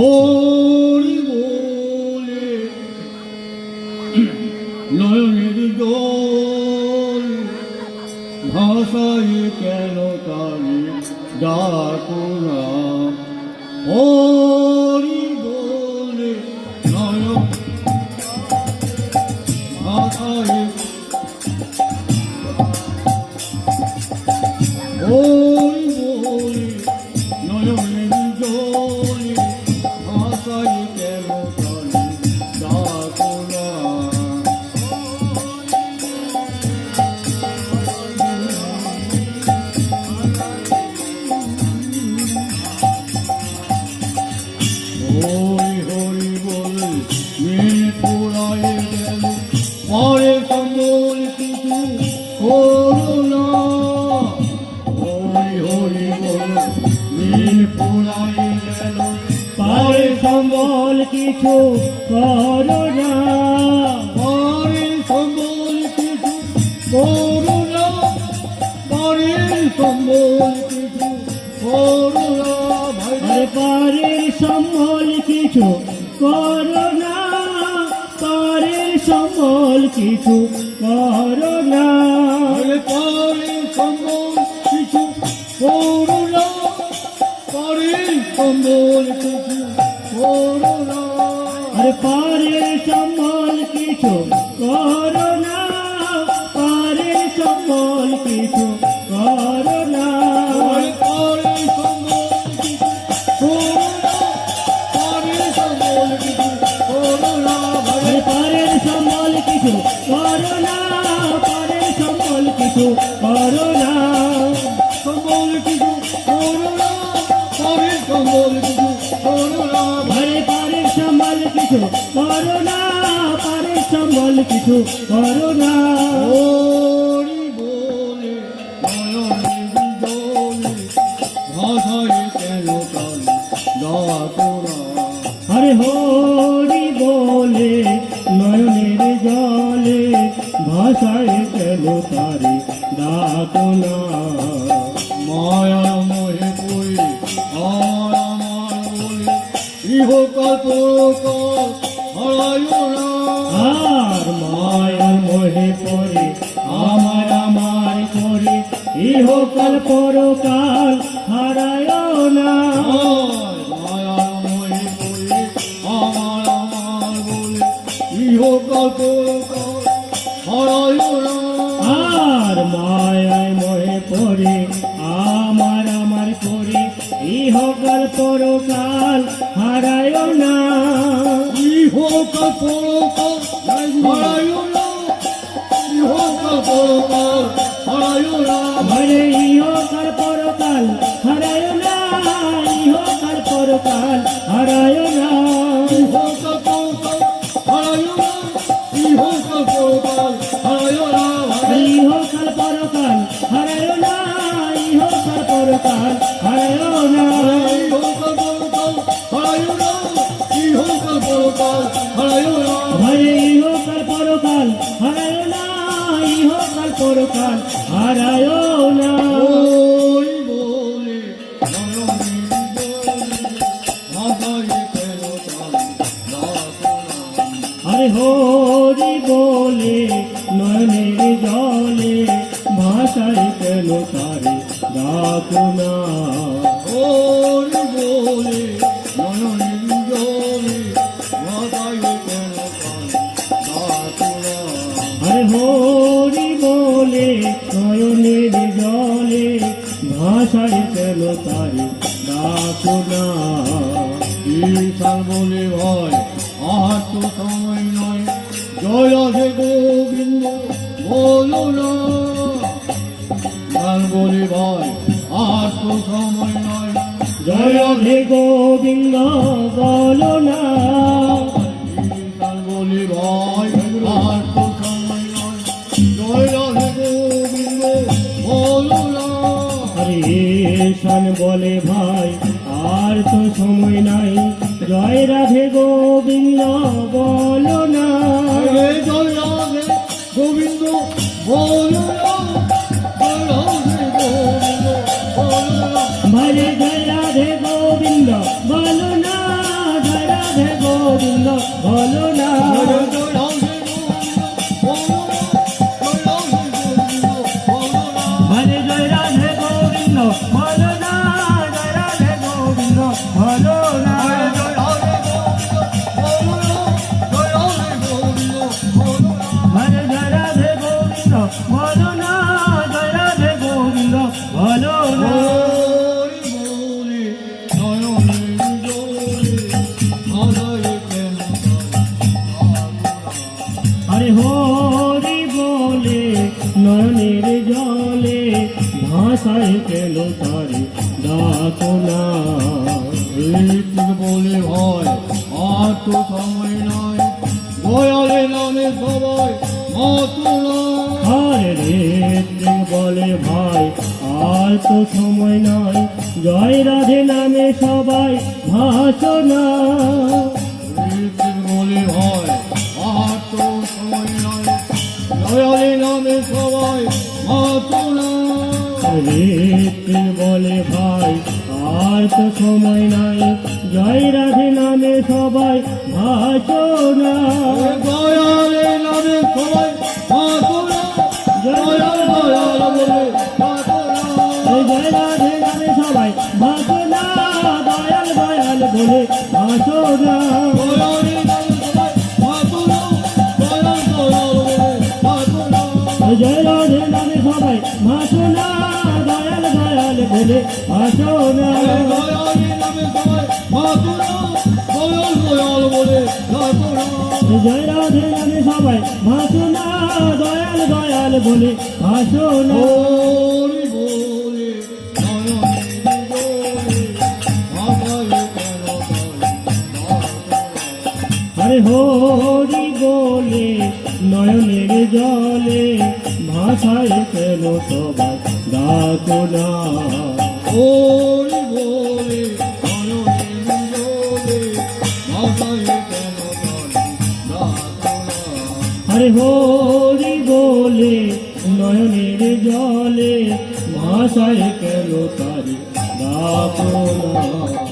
হরি বলে নয়নের জল ভাষায় কেন তারি ডাকো না হরি বলে নয়ন ভাষায় ওই করোনা হরি পারে সম্বল কিছু করো না পরে সম্বল কিছু করোনা পরে সম্বল কিছু পারের সম্বল কিছু করো না পারের সম্বল কিছু করো না আরে পরে সম্বল কিছু করুণা পরে সম্বল কিছু করুণা আরে পারের সম্বল কিছু করো না পারের সম্বল কিছু করো না আরে পরে সম্বল কিছু করুণা পরে সম্বল কিছু করুণা পারের সম্বল কিছু করো কিছু করো না পারের সম্বল কিছু করো না ডাকোনা আরে হরি বলে নয়নের জলে ভাষায় কেন তারে ডাকো না? না আর মায়ার মোহে পরে আমার আমার করে ইহকাল পরকাল হারায় না। ইহকাল পরকাল হারায় না। ইহকাল পরকাল হারাইও না। ইহকাল পরকাল হারাইও না আরে ইহকাল পরকাল হারায় না। ইহকাল পরকাল হারায় না। ইহকাল পরকাল হারাইও না ইহকাল পরকাল হারাইও না। ইহকাল পরকাল হারায় না। ইহকাল পরকাল হারায় ডাকো না ওরে বলে ডাকো না আরে হরি বলে নয়নের জলে ভাষায় কেন তারে ডাকো না ঈশান বলে ভয় আহার তো সময় নয়। জয় আছে গোবিন্দ বলো না। বলে ভয় আহার তো সময় নয় জয় হে গোবিন্দ, বলো না। বলে ভয় আহার তো সময় নয় জয় আছে গোবিন্দ বলো না আরে শান বলে ভাই, আর তো সময় নাই। জয় রাধে গোবিন্দ, বলো না। হে জয় রাধে গোবিন্দ, বলো না। বলো না রাধে গোবিন্দ না। আরে হরি বলে, নয়নের জলে, ভাষায় পেল তারে ডাকো না? বলে হয় আর তো সময় নয়। দয়ালে নামে সবাই রে বলে ভাই আর তো সময় নয় জয় রাধে নামে সবাই ভাষণা। বলে হয় আর তো সময় নয় দয়ালে নামে সবাই মাতুলা রে বলে ভাই আর তো সময় নাই। জয় রাধে নামে সবাই ভাষণা। জয় রাধে নামে সবাই দয়াল বলে মাতুলা জয় রাধে সবাই ভাষণা দয়াল দয়াল বলে ভাষণা না? হরি বলে, নয়নের জলে ভাষায় কেন সবাই ডাকো না? আরে হরি বলে, নয়নের জলে ভাষায় কেন তারি ডাকো না